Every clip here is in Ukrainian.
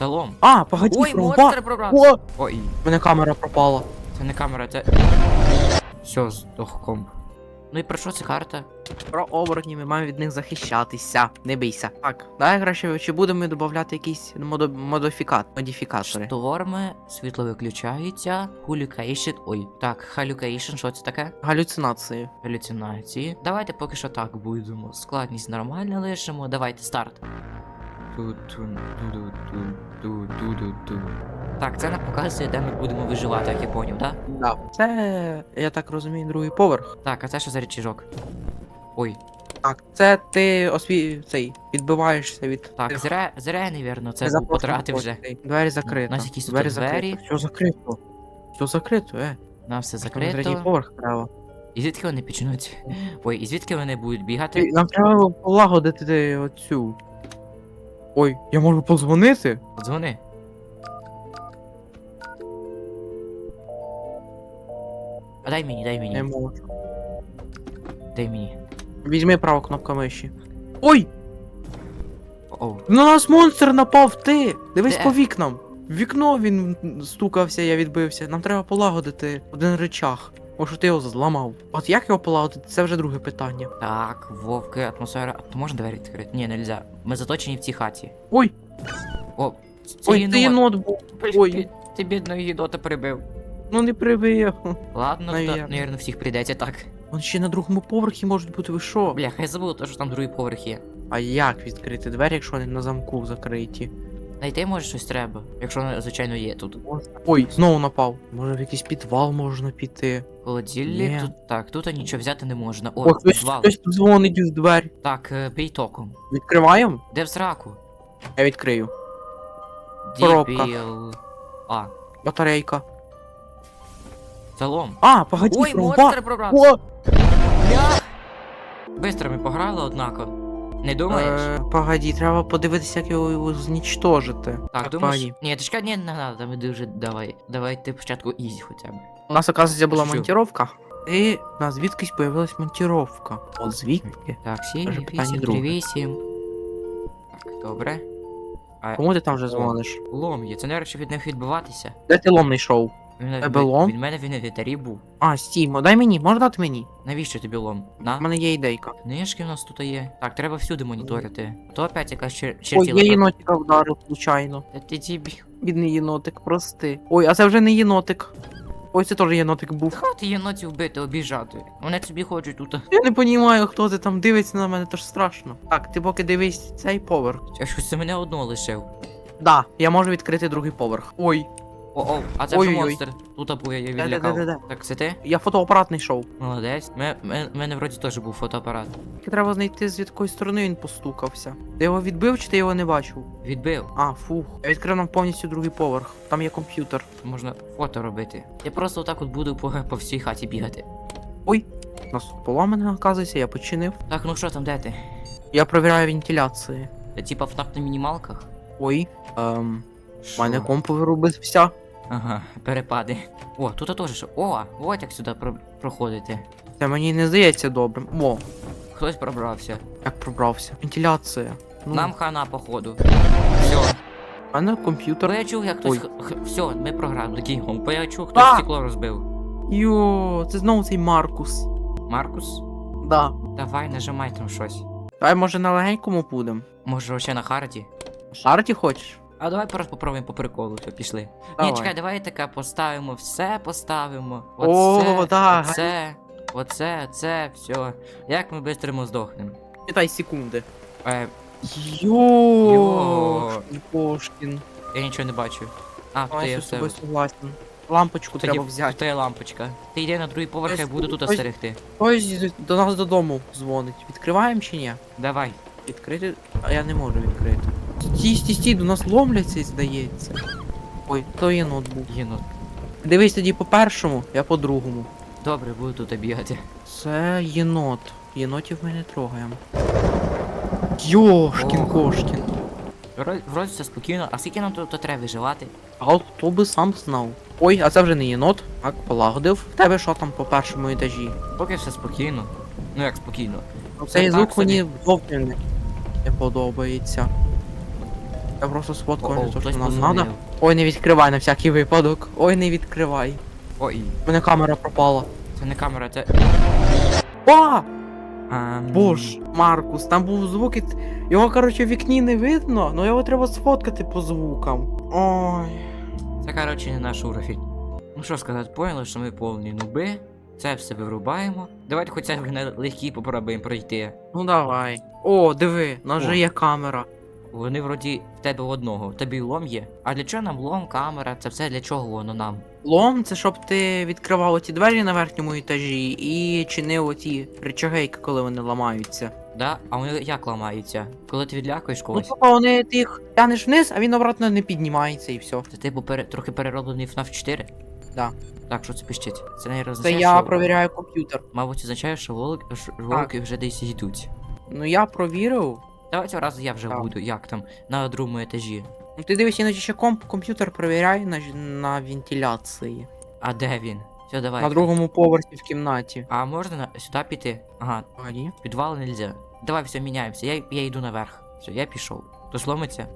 Це лом. А, погоди, Ой, монстр пробрався. О, Ой, в мене камера пропала. це не камера, це. Все, здох комп. Ну і про що ця карта? Про оборотні ми маємо від них захищатися. Не бійся. Так, давай краще, чи будемо ми додати якісь модо... модифікат... модифікатори? Шторми, світло виключається, хулюкейшн. Ой, так, халюкейшн, що це таке? Галюцинації. Галюцинації. Давайте поки що так будемо. Складність нормально лишимо. Давайте старт. Так, це нам показує, де ми будемо виживати, як я поняв, так? Да. Це, я так розумію, другий поверх. Так, а це що за речіжок? Ой, Так, це ти осві... цей, відбиваєшся від. так, зря, зря, невірно, це був потратив вже. Двері закриті. У нас якісь тут двері двері. Все закрито. Все закрито, е. Нам все Нам третій закрито. поверх треба. І звідки вони почнуть? Ой, і звідки вони будуть бігати? Ти- Нам треба полагодити оцю. Ой, я можу позвонити? Дзвони. А дай мені, дай Не мені, можу. дай мені. Візьми праву кнопку миші. Ой! Оу. На нас монстр напав, ти! Дивись Де? по вікнам. В вікно він стукався, я відбився. Нам треба полагодити один речах. Може ти його зламав. От як його полагодити, це вже друге питання. Так, вовки, атмосфера. А можна двері відкрити? Ні, нельзя. Ми заточені в цій хаті. Ой, О, це ой, ти єнот був. ой. Ти, бідного єнота прибив. Ну не прибив. Ладно, то, Навірно. навірно, всіх прийдеться так. Вон ще на другому поверхі можуть бути, ви що? Бляха, я забув, то, що там другий поверх є. А як відкрити двері, якщо вони на замку закриті? Знайти може щось треба, якщо звичайно, є тут. Ой, знову напав. Може в якийсь підвал можна піти. Холодильник, Ні. тут так, тут нічого взяти не можна. О, О, підвал. хтось дзвонить з двері. Так, е, бій током. Відкриваємо? Де в сраку? Я відкрию. Коробка. Дібіл. А, Батарейка. це лом. А, погоди, Ой, монстр пробрався. О! Бистро ми пограли, однако. Не думаєш? Е, погоді, треба подивитися, як його, його знічтожити. Так, думаєш? погоді. Ні, ти чекай, ні, не надо, ми дуже давай. Давай ти спочатку ізі хоча б. У нас, оказується, була Що? монтіровка. І у нас звідкись появилась монтіровка. От звідки? Так, 7, Вже питання 8, друге. 3, 8. Так, добре. А Кому ти там вже дзвониш? лом є, це не щоб від них відбиватися. Де ти лом знайшов? Він, Тебе лом? Від мене в інвентарі був. А, Стімо, дай мені, можеш дати мені? Навіщо тобі лом? У На? мене є ідейка. Книжки в нас тут є. Так, треба всюди моніторити. То опять якась чер... Ой, чертіла. я про- єнотика вдарив, случайно. Та ти дібі. Бідний єнотик, прости. Ой, а це вже не єнотик. Ой, це теж єнотик був. Хати єнотів вбити, обіжати. Вони собі хочуть тут. Я не розумію, хто ти там дивиться на мене, то ж страшно. Так, ти поки дивись цей поверх. Я щось це мене одного лишив. Да, я можу відкрити другий поверх. Ой, О, о, а це вже Ой-ой-ой. монстр. Тут або я її відлякав. Де-де-де-де-де. Так, це ти? я фотоапарат знайшов. Молодець. Ме- ме- мене вроді теж був фотоапарат. Тільки треба знайти, з якої сторони він постукався. Ти його відбив чи ти його не бачив? Відбив. А, фух. Я відкрив нам повністю другий поверх. Там є комп'ютер. Можна фото робити. Я просто отак от буду по, по всій хаті бігати. Ой, у нас тут поламане, оказується, я починив. Так, ну що там, де ти? Я провіряю вентиляції. Ти типа в на мінімалках? Ой, ем, у мене комп вирубився. Ага, перепади. О, тут теж що. О, от як сюди про- проходити. Це мені не здається добрим. О, Хтось пробрався. як пробрався. Вентиляція. Ну, Нам хана, походу. Все. У мене комп'ютер. Бо я чув, як хтось. Ой. х- х- Все, ми програли гігом. Бо я чув, хтось А! стекло розбив. Йо, це знову цей Маркус. Маркус? Да. Давай, нажимай там щось. Давай, може, на легенькому будемо. Може, ще на харді? Шарті хочеш? А давай просто попробуємо по приколу, все, пішли. Давай. Ні, чекай, давай таке поставимо, все поставимо. О, да, оце, оце, це, все. Як ми бистримо здохнемо? Читай секунди. Е, Йо, Йо. Я нічого не бачу. А, ти я я з все. тобою согласен. Лампочку Тоді треба взяти. Тут є лампочка. Ти йди на другий поверх, я Ось буду тут ось- остерегти. Хтось до нас додому дзвонить. Відкриваємо чи ні? Давай. Відкрити. А я не можу відкрити. Стій, стій, стій, до нас ломляться, здається. Ой, то є ноутбук. Єнот. Дивись тоді по першому, я по другому. Добре, буду тут бігати. Це єнот. Єнотів ми не трогаємо. Йошкін кошкін. Вроді, все спокійно, а скільки нам тут треба виживати? А от хто би сам знав. Ой, а це вже не єнот. Так, полагодив. В тебе що там по першому етажі? Поки все спокійно. Ну як спокійно. Цей так звук мені зовсім не подобається. Я просто сфоткав О, не то, що нам надо. Ой, не відкривай на всякий випадок. Ой, не відкривай. Ой, У мене камера пропала. це не камера, це. О! А, Боже, Маркус, там був звук, і т- його, коротше, в вікні не видно, але його треба сфоткати по звукам. Ой. Це, коротше, не наш уровень. Ну що сказати, поняли, що ми повні нуби. Це все вирубаємо. Давайте хоча б на легкій попробуємо пройти. Ну давай. О, диви, у нас О. же є камера. Вони вроді в тебе одного, в тебе лом є. А для чого нам лом, камера? Це все для чого воно нам? Лом це щоб ти відкривав оті двері на верхньому етажі і чинив оті речагейки, коли вони ламаються. Да? А вони як ламаються? Коли ти відлякуєш Ну, когось? типа вони ти їх тянеш вниз, а він обратно не піднімається і все. Це типу пере... трохи перероблений FNAF 4? Да. Так, що це пищить? Це не Це означає, я що... провіряю комп'ютер. Мабуть, означає, що волк... що волки вже десь йдуть. Ну я провірив. Давайте раз я вже Так. буду, як там, на другому етажі. Ну ти дивись, іноді ще комп комп'ютер провіряй на, на вентиляції. А де він? Все, давай. На другому поверсі в кімнаті. А можна на... сюди піти? Ага, А, ні? в підвал нельзя. Давай, все, міняємося. Я, я йду наверх. Все, я пішов. То сломиться?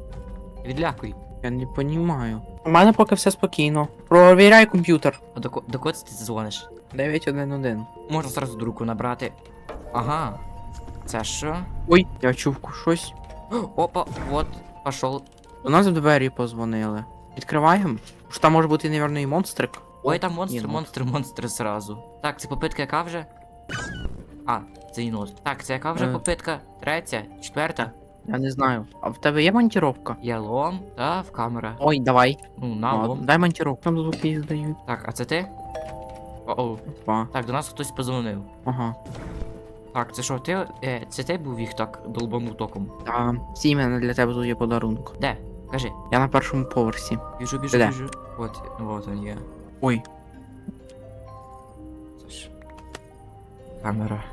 Відлякуй. Я не понімаю. У мене поки все спокійно. Провіряй комп'ютер. А до, до кого ти дзвониш? 911. Можна зразу друку набрати. Ага. Це що? Ой, я чув щось. Опа, вот, пошел. У нас в двері позвонили. Відкриваємо? Що там може бути, навірно, і монстрик. Ой, там монстр, ну. монстр, монстр сразу. Так, це попитка яка вже? А, це інот. Так, це яка вже Е. попитка? Третя, четверта. Я не знаю. А в тебе є монтіровка? Я лом, та в камера. Ой, давай. Ну, на Ладно, лом. дай монтіровку. Там звуки здають. Так, а це ти? О-оу. Опа. Так, до нас хтось позвонив. Ага. Так, це що, ти. Е, це ти був їх так долбанув током? Та, Сімене для тебе тут є подарунок. Де? Кажи. Я на першому поверсі. Біжу, біжу, Де? біжу. От, вот він є. Ой, Це ж. Камера.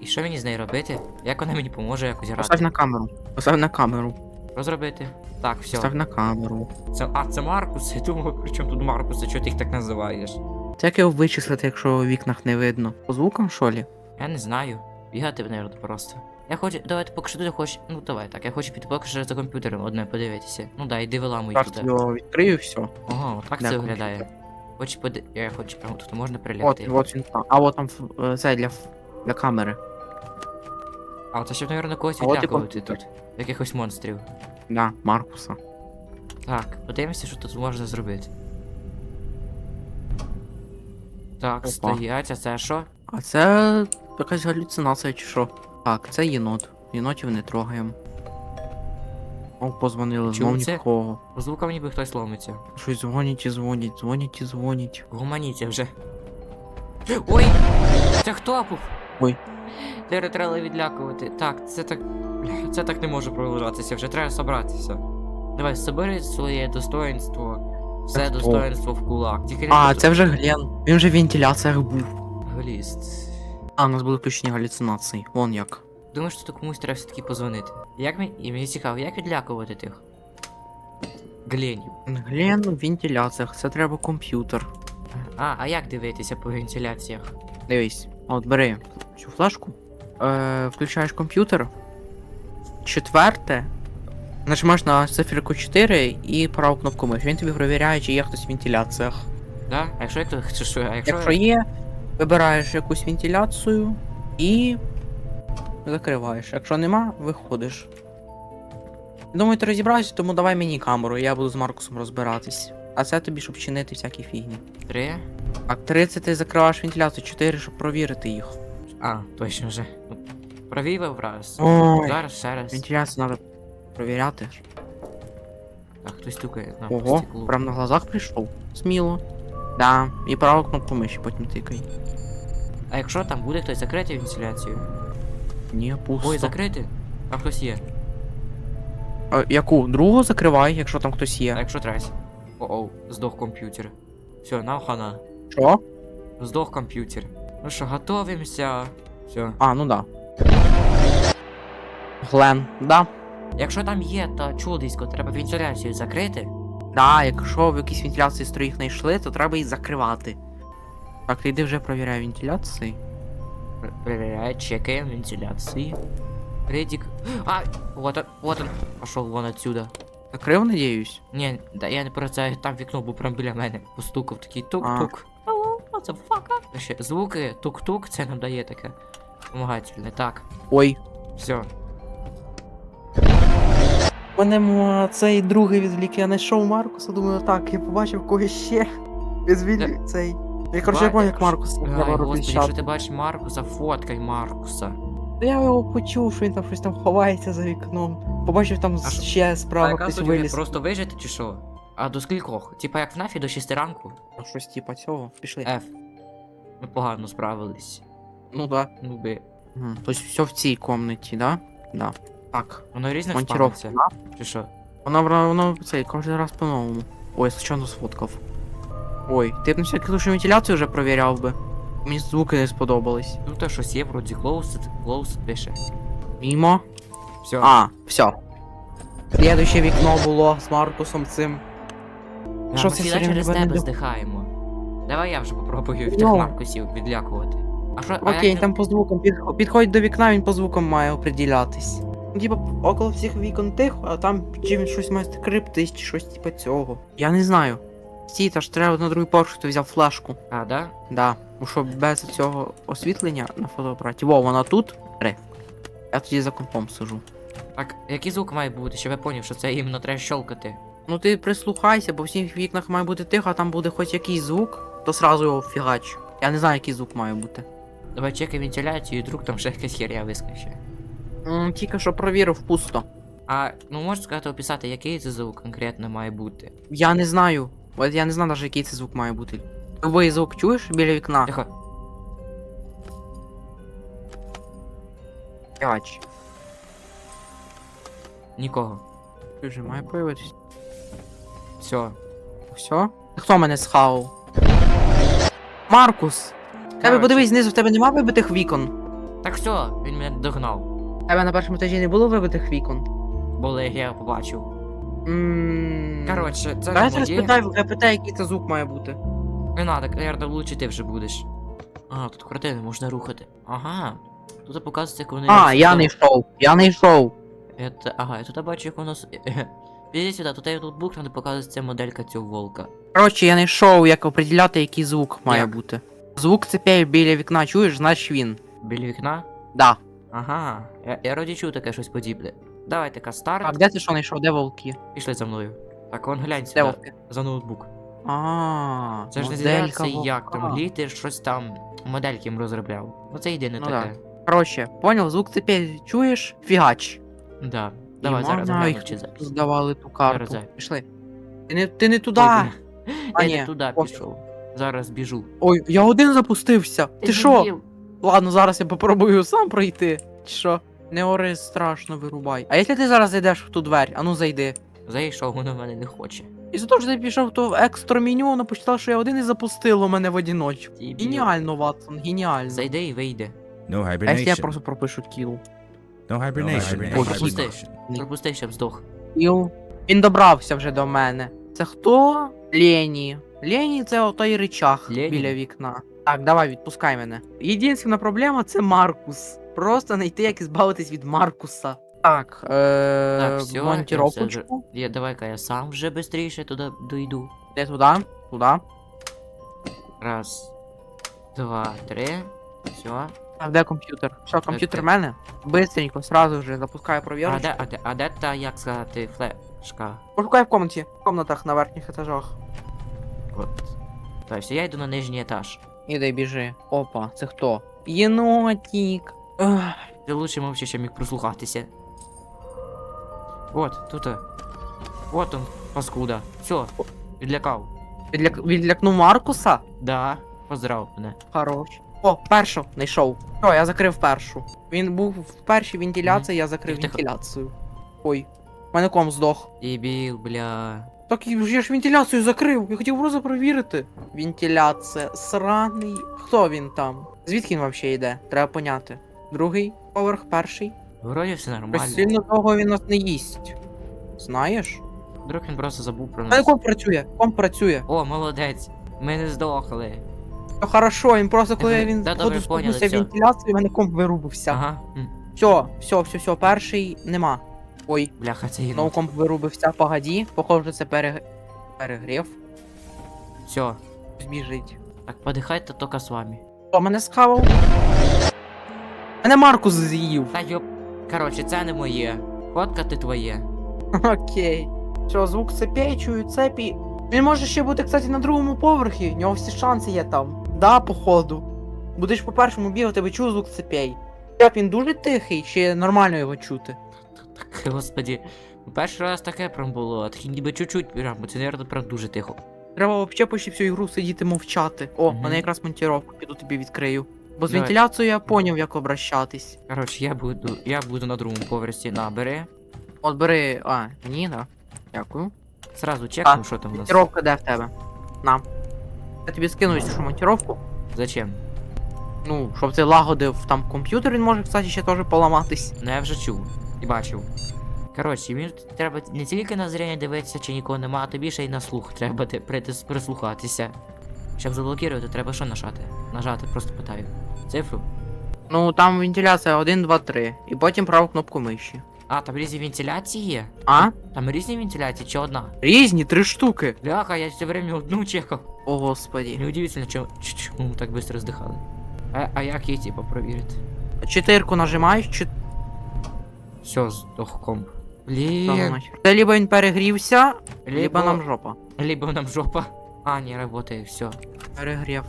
І що мені з нею робити? Як вона мені поможе якось постав грати? на камеру. Постав на камеру. Що зробити? Так, все. Постав на камеру. Це, а, це Маркус. Я думав, при чому тут Маркус, а чого ти їх так називаєш? Це як його вичислити, якщо у вікнах не видно? По звукам, що лі? Я не знаю. Бігати наверное, просто. Я хочу. Давайте поки що ти хочеш. Ну давай так, я хочу піти поки що за комп'ютером одне подивитися. Ну да, іди виламуй Зараз туди. його відкрию все. Ого, так це виглядає. Хоч поди... Я хочу прямо тут можна От, прилягти. от він там. А от там е, це для, для камери. А це щоб, мабуть, когось А от і відлякувати комп'ютер. тут. Якихось монстрів. Да, Маркуса. Так, подивимося, що тут можна зробити. Так, Опа. стоять, а це що? А це якась галюцинація чи що? Так, це єнот. Єнотів не трогаємо. О, позвонили, знов це? нікого. По звукам ніби хтось ломиться. Щось дзвонять і дзвонять, дзвонять і дзвонять. Гуманіться вже. Ой! Це хто був? Ой. Тепер треба відлякувати. Так, це так. Це так не може продовжатися, вже треба собратися. Давай, собери своє достоинство. Все хто? достоинство в кулак. Тільки не А, будь це вже Глен. Він вже в вентиляціях був. Гліст. А, у нас були включені галюцинації. Вон як. Думаю, що тут комусь треба все-таки позвонити. Як мені. І мені цікаво, як відлякувати тих? Гленів. Глен в вентиляціях, це треба комп'ютер. А, а як дивитися по вентиляціях? Дивись, от бери цю флешку, е, включаєш комп'ютер. Четверте. Нажимаєш на циферку 4 і праву кнопку миш. Він тобі перевіряє, чи є хтось в вентиляціях. Да? А якщо як то що? А якщо. Якщо є, вибираєш якусь вентиляцію і закриваєш. Якщо нема, виходиш. Думаю, ти розібрався, тому давай мені камеру, я буду з Маркусом розбиратись. А це тобі, щоб чинити всякі фігні. Три? Так, 30 ти закриваєш вентиляцію, 4, щоб провірити їх. А, точно вже. Провів раз. Ой. Зараз ще раз. Вентиляцію треба провіряти. Так, хтось стукає на Ого, стеклу. прям на глазах прийшов. Сміло. Да, і праву кнопку миші потім тикай. А якщо там буде хтось закрити вентиляцію? Ні, пусто. Ой, закрити? А хтось є. А, яку? Другу закривай, якщо там хтось є. А якщо трась? О-оу, здох комп'ютер. Все, нам хана. Що? Здох комп'ютер. Ну що, готовимося. Все. А, ну да. Глен, да. Якщо там є, то чудисько, треба вентиляцію закрити. Да, якщо в якійсь вентиляції строїх знайшли, то треба їх закривати. Так, ти йди вже провіряй вентиляції. Пр- Проверяет, чекаем вентиляции. Редик. А, вот он, вот он. Пошел вон отсюда. Закрив, надіюсь? Ні, да я не про це, там вікно був прямо біля мене. Постукав такий тук-тук. Hello, what the fuck? Ще звуки тук-тук, це нам дає таке. Помагательне. Так, Ой. все. Мене цей другий відвлік, я знайшов Маркуса, думаю, так, я побачив когось ще. Відвілік цей. Я коротше, я пам'ятаю, як Маркус господи, чат. якщо ти бачиш Маркуса, фоткай Маркуса. Я його почув, що він там щось там ховається за вікном. Побачив там А ще справа хтось виліз. просто вижити чи що? А до скількох? Типа як в нафі до 6 ранку? А щось типа цього. Пішли. Ф. Ми погано справились. Ну да. Ну би. Тобто все в цій комнаті, да? Да. Так. Воно різних Монтіровка. Чи що? Воно, воно, воно цей, кожен раз по-новому. Ой, случайно сфоткав. Ой, ти б на всякий случай вентиляцію вже провіряв би. Мені звуки не сподобались. Тут то щось є, вроді closed, closed пише. Мімо. Все. А, все. Слідуще вікно було з Маркусом цим. Да, що ми це через тебе тебе не здихаємо. Давай я вже попробую тих Ну. Маркусів відлякувати. А що, а Окей, як там по звукам підх- підходить до вікна, він по звукам має оприділятись. Типа, около всіх вікон тихо, а там чи він щось має скриптись, чи щось типа цього. Я не знаю. Стій, та ж треба на другий поверх, хто взяв флешку. А, да? Да. Бо що без цього освітлення на фотоапараті. Во, вона тут. Ре. Я тоді за компом сижу. Так, який звук має бути, щоб я поняв, що це іменно треба щелкати? Ну ти прислухайся, бо в всіх вікнах має бути тихо, а там буде хоч якийсь звук, то сразу його фігач. Я не знаю, який звук має бути. Давай чекай вентиляцію, і вдруг там ще якась херня вискочить. М, тільки що провірив пусто. А, ну можеш сказати, описати, який це звук конкретно має бути? Я не знаю. От я не знаю навіть, який це звук має бути. Любий звук чуєш біля вікна? Тихо. Фігач. Нікого. Ти вже має появитись. Все. Все? Хто мене схавав? Маркус! Тебе Короче. подивись знизу, в тебе нема вибитих вікон. Так все, він мене догнав. Тебе на першому етажі не було вибитих вікон. Бо я побачив. Ммм. Коротше, це Давай зараз моє. питай, я питаю, який це звук має бути. Не надо, наверное, лучше ти вже будеш. А, тут картини можна рухати. Ага. Тут показується, як вони. А, я не йшов, я не йшов. Это, ага, я тут бачу, як воно... с- Піди сюди, тут є ноутбук, там де показується моделька цього волка. Коротше, я не йшов, як оприділяти, який звук має Як? бути. Звук цепей біля вікна, чуєш, значить він. Біля вікна? Да. Ага, я, я чув таке щось подібне. Давай така старт, Так, де ти що знайшов, де волки? пішли за мною. Так, вон глянь Де сюди, за ноутбук. А, Це ж не моделька здається, як там літер, щось там модельки їм розробляв. Ну це єдине Ну таке. Коротше, понял, звук цепей чуєш? Фігач. Да. Давай І зараз можна гляну, їх чи запис. Здавали ту карту. Зараз. Пішли. Ти не, ти не туди. Ой, А, бля. ні, Я не туди пофіг. пішов. Зараз біжу. Ой, я один запустився. Ти що? дебіл. Ладно, зараз я попробую сам пройти. Чи що? Не ори страшно вирубай. А якщо ти зараз зайдеш в ту двері, а ну зайди. Зайшов, воно мене не хоче. І за те, що ти пішов в екстра меню, воно почитало, що я один і запустило мене в одиночку. Дебіл. Геніально, Ватсон, геніально. Зайди і вийди. No А якщо я hibernation. просто пропишу кіл? No hibernation. hibernation. No Пропусти. hibernation. Пропусти, щоб здох. Кіл. Він добрався вже до мене. Це хто? Лені. Лені це отой речах Лені? біля вікна. Так, давай, відпускай мене. Єдина проблема це Маркус. Просто знайти, як збавитись від Маркуса. Так, е... Так, всьо, я. Я давай-ка я сам вже швидше туди дойду. Де туди? Туди. Раз, два, три. Все. Так, де комп'ютер? Все, комп'ютер в мене. Бистренько, сразу же запускаю А де, а де, а де та, як сказати, флешка? Пошукай в комнаті. В комнатах на верхніх етажах. От. Тобто я йду на нижній етаж. Іди біжи. Опа, це хто? Єнотік. Ти лучше мовчи, ще міг прослухатися. От, тут. е. От он, паскуда. Все, відлякав. Відляк... Відлякнув Маркуса? Да, поздрав мене. Хорош. О, першу знайшов. О, я закрив першу. Він був в першій вентиляції, я закрив Тихо. вентиляцію. Ой. в Мене ком здох. Дебіл, бля. Так я ж вентиляцію закрив. Я хотів просто перевірити. Вентиляція, сраний. Хто він там? Звідки він взагалі йде? Треба поняти. Другий поверх, перший. Вроді все Щось нормально. сильно того він нас не їсть. Знаєш? Вдруг він просто забув про У мене комп працює, комп працює. О, молодець. Ми не здохли. Все хорошо, він просто коли він да, добре, поняли, в вентиляцію, у мене комп вирубився. Ага. Все, все, все, все, перший нема. Ой, Бляха, це єнот. ноукомп вирубився, погоді. Похоже, це перег... перегрів. Все. Збіжить. Так, подихайте тільки з вами. Хто мене схавав? Мене Маркус з'їв. Та йоп. Коротше, це не моє. Фоткати твоє. Окей. Що, звук цепей, чую цепі. Він може ще бути, кстати, на другому поверхі. У нього всі шанси є там. Да, походу. Будеш по першому бігати, ви чув звук цепей. Як він дуже тихий, чи нормально його чути? Так, господі. Перший раз таке прям було, а такі ніби чуть-чуть прям, бо це, наверное, прям дуже тихо. Треба вообще почти всю ігру сидіти мовчати. О, Мгм. мене якраз монтіровку піду тобі відкрию. Бо з вентиляцією я поняв, як обращатись. Коротше, я буду. Я буду на другому поверсі на бери. От бери. А, ні, да. Дякую. Сразу чекну, що там у нас. Монтіровка де в тебе? На. Я тобі скину що монтіровку. Зачем? Ну, щоб ти лагодив там комп'ютер, він може, кстати, ще теж поламатись. Ну я вже чув і бачив. Коротше, мені треба не тільки на зрення дивитися, чи нікого нема, а тобі ще й на слух треба ти- прислухатися. Щоб заблокувати, треба що нажати? Нажати, просто питаю. Цифру. Ну, там вентиляція 1, 2, 3. І потім праву кнопку миші. А, там різні вентиляції є? А? Там різні вентиляції чи одна? Різні, три штуки. Бляха, я все время одну чекав. О, господі. Неудивительно, чому, ч- чому так швидко здихали. А, а як її, типу, провірити? Чотирку нажимаєш, чи Все, здох комп. Що Блін. значить? Це либо він перегрівся, либо Либо нам жопа. Либо нам жопа. А, не работает, все. Перегрів.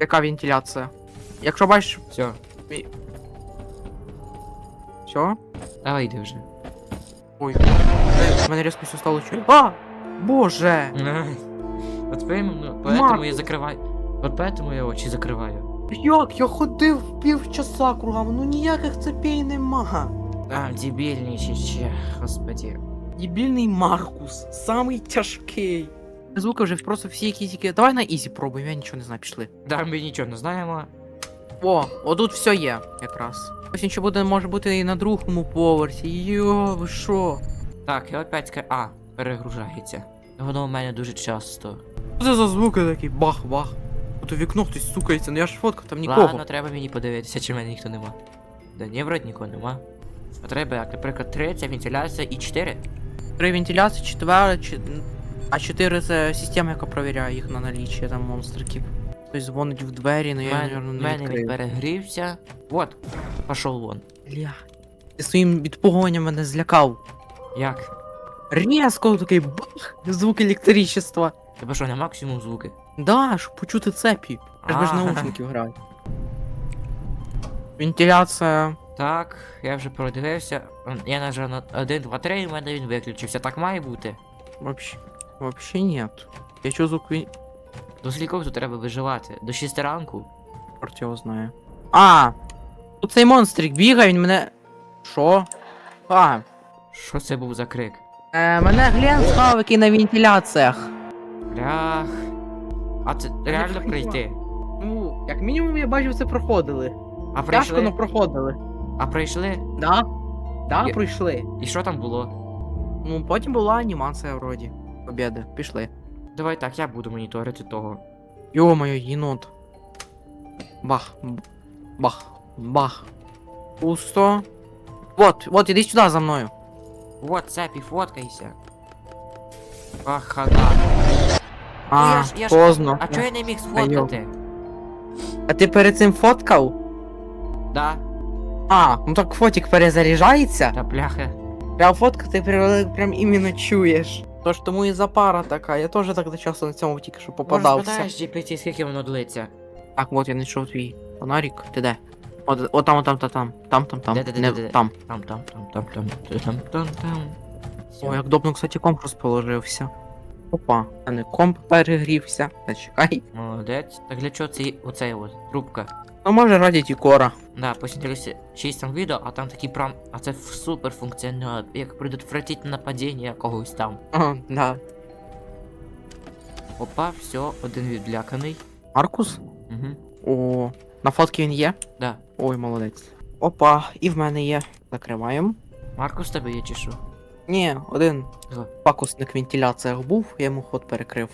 Яка вентиляція? Якщо бачиш. Все. Що? Давай йди вже. Ой. Е, Мене різко все стало чути. А! Боже! Вот поэтому, поэтому я закрываю. Вот поэтому я очі закриваю. Як? Я ходив півчаса кругами, ну ніяких цепей нема. А, дебільничі, господи. Дебільний Маркус, самий тяжкий. Звуки вже просто всі які тільки. Давай на ізі пробуємо, я нічого не знаю, пішли. Да, ми нічого не знаємо. О, отут все є, якраз. Ось нічого буде, може бути і на другому поверсі. Йо, ви що? Так, я опять ска... А, перегружається. Воно у мене дуже часто. Що це за звуки такі? Бах-бах. У вікно хтось стукається, ну я ж фоткав, там нікого. Ладно, треба мені подивитися, чи в мене ніхто нема. Да ні, вроді нікого нема. А треба, як, наприклад, третя вентиляція і чотири. Три вентиляції, четверта, чи... а чотири це система, яка перевіряє їх на наліччя там монстриків. Хтось дзвонить в двері, ну У я, мабуть, не мене він перегрівся. Вот, пошел вон. Бля. Ти своїм відпугуванням мене злякав. Як? Різко такий бах, звук електричества. Тебе що, на максимум звуки? Да, щоб почути цепі. Я ж без А. наушників граю. Вентиляція. Так, я вже продивився. Я нажав на 1, 2, 3, і в мене він виключився. Так має бути. Вообще, вообще нет. Я чую звук вен... До скількох тут треба виживати? До 6 ранку? Чорт його знає. А! Тут цей монстрик бігає, він мене. Що? А, Що це був за крик? е, мене Глен схав, який на вентиляціях. Блях. А це реально пройти? Ну, як мінімум я бачив, це проходили. А Тяжко, прийшли? но проходили. А прийшли? Да? Да, Я- пройшли. І що там було? Ну, потім була анімація вроді. Побєди, пішли. Давай так, я буду моніторити того. Йо-моє, єнот. Бах. Бах. Бах. Пусто. Вот, вот, іди сюди за мною. Вот, цепі, фоткайся. Ах, хана. А, я ж- я ж- поздно. А чого я не міг сфоткати? А ти перед цим фоткав? Да? А, ну так фотик перезаряджається. Та бляха. Прям фотка ти прям, прям іменно чуєш. Тож тому і запара така. Я теж так часто на цьому тільки що попадався. Може, GPT, скільки воно длиться? Так, от я знайшов твій фонарик. Ти де? От, от там, от там, та там. Там, там, там. Не, там. Там, там, там, там, там, там, там, там. О, як добно, кстати, комп розположився. Опа, а не комп перегрівся. Зачекай. Молодець. Так для чого цей оцей от трубка? Ну може раді тікора. Да, посмотрите чиїсь там відео, а там такий прям, а це супер функціонал, як предотвратить нападіння когось там. Ага, да. Опа, все, один відляканий. Маркус? Угу. О, на фотки він є? Да. Ой, молодець. Опа, і в мене є. Закриваємо. Маркус тебе є чи що? Ні, один Зо. фокусник в вентиляціях був, я йому ход перекрив.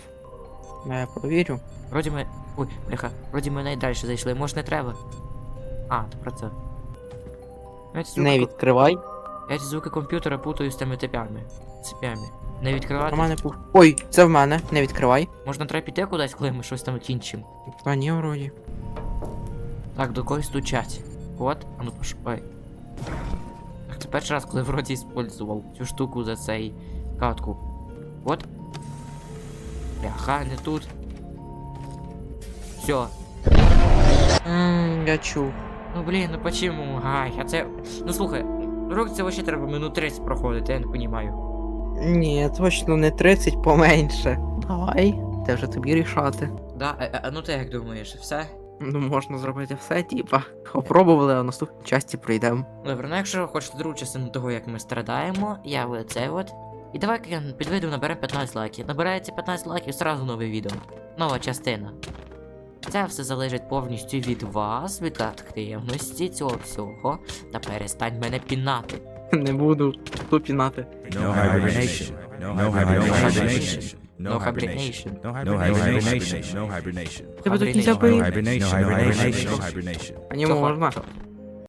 Я провірю. Вроді ми. Ой, бляха, вроді ми найдальше зайшли, може не треба. А, то про це. Ця Не трубка- відкривай. Я ці звуки комп'ютера путаю з тими цепями. Цепями. Не відкривати. пух. Ой, це в мене, не відкривай. Можна треба піти кудись, коли ми щось там кінчимо. Та ні, вроді. Так, до когось стучать. От, а ну пош... Ой. Так, це перший раз, коли вроді использував цю штуку за цей катку. От. Бляха, не тут. Все. Ммм, я чув. Ну блін, ну почему? Гай, а це. Ну слухай, урок це вообще треба минут 30 проходити, я не понімаю. Ні, точно не 30 поменше. Давай, це вже тобі рішати. Да, а, а ну ти як думаєш, все? Ну, можна зробити все, типа. Попробували, а в наступній часті прийдемо. Добре, ну якщо хочете другу частину того, як ми страдаємо, я ви це от. І давай під відео наберемо 15 лайків. Набирається 15 лайків, сразу нове відео. Нова частина. Це все залежить повністю від вас, від активності цього всього. Та перестань мене пінати. Не буду тупінати. No hibernation. No hibernation. No hibernation. No hibernation. No hibernation. Тебе тут Hibernation. нельзя No hibernation. No hibernation. No hibernation. А не можна.